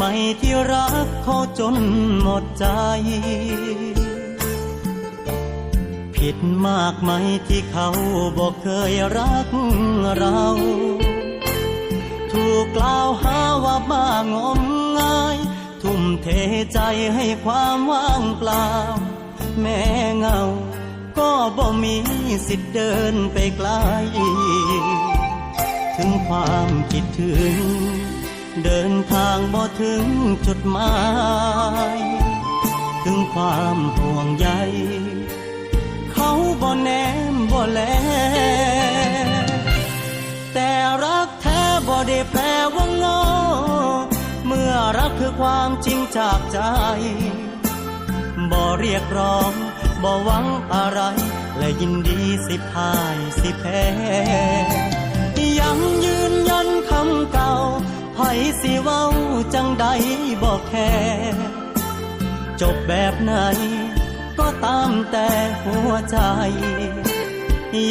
ไม่ที่รักเขาจนหมดใจ ผิดมากไหมที่เขาบอกเคยรักเรา ถูกกล่าวหาว่าบ้างมงาย ทุ่มเทใจให้ความว่างเปล่า แม่เงา ก็บ่มีสิทธิ์เดินไปไกล ถึงความคิดถึง เดินทางบ่ถึงจุดหมาย ถึงความห่วงใย เขาบ่แนมบ่แล แต่รักแท้บ่ได้แปลว่าโง่เมื่อรักคือความจริงจากใจ บ่เรียกร้องบ่หวังอะไร และยินดีสิพ่ายสิแพ้ยังยืน ไผสิเว้าจังใดบ่แค่จบแบบไหน ก็ตามแต่หัวใจ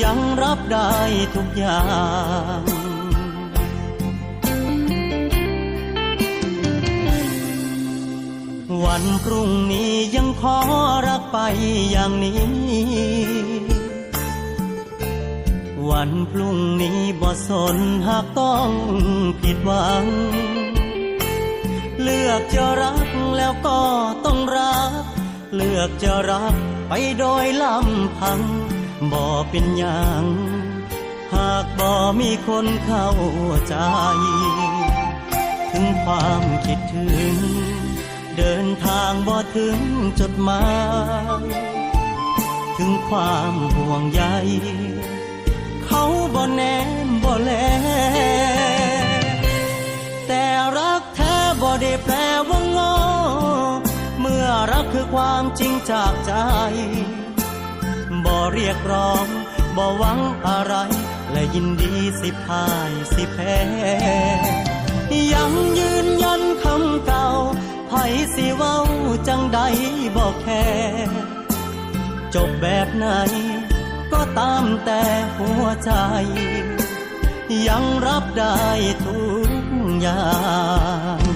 ยังรับได้ทุกอย่างวันพรุ่งนี้ยังขอรักไปอย่างนี้ วันพรุ่งนี้บ่สนหากต้องผิดหวัง เลือกจะรักแล้วก็ต้องรัก เลือกจะรักไปโดยลำพังบ่เป็นอย่างหากบ่มีคนเข้าใจ ถึงความคิดถึง เดินทางบ่ถึงจุดหมายถึงความห่วงใย เขาบ่แนมบ่แล แต่รักแท้บ่ได้แปลว่าโง่เมื่อรักคือความจริงจากใจ บ่เรียกร้องบ่หวังอะไร และยินดีสิพ่ายสิแพ้ยังยืนยันคำเก่าไผสิเว้าจังใดบ่แค่ จบแบบไหน ก็ตามแต่หัวใจ ยังรับได้ทุกอย่าง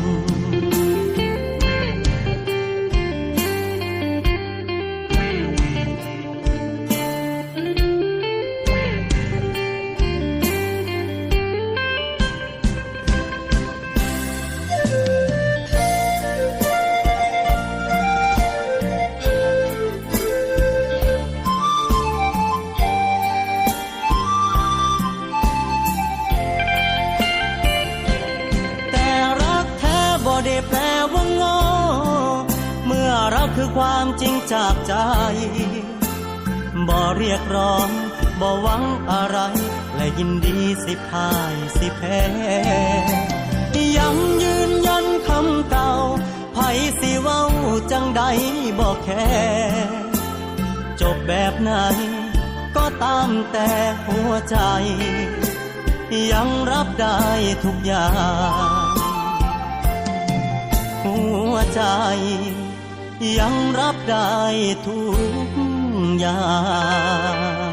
คือความจริงจากใจ บ่เรียกร้อง บ่หวังอะไร และยินดีสิพ่ายสิแพ้ยังยืนยันคำเก่าไผสิเว้าจังใดบ่แค่จบแบบไหนก็ตามแต่หัวใจ ยังรับได้ทุกอย่าง หัวใจ ยังรับได้ทุกอย่าง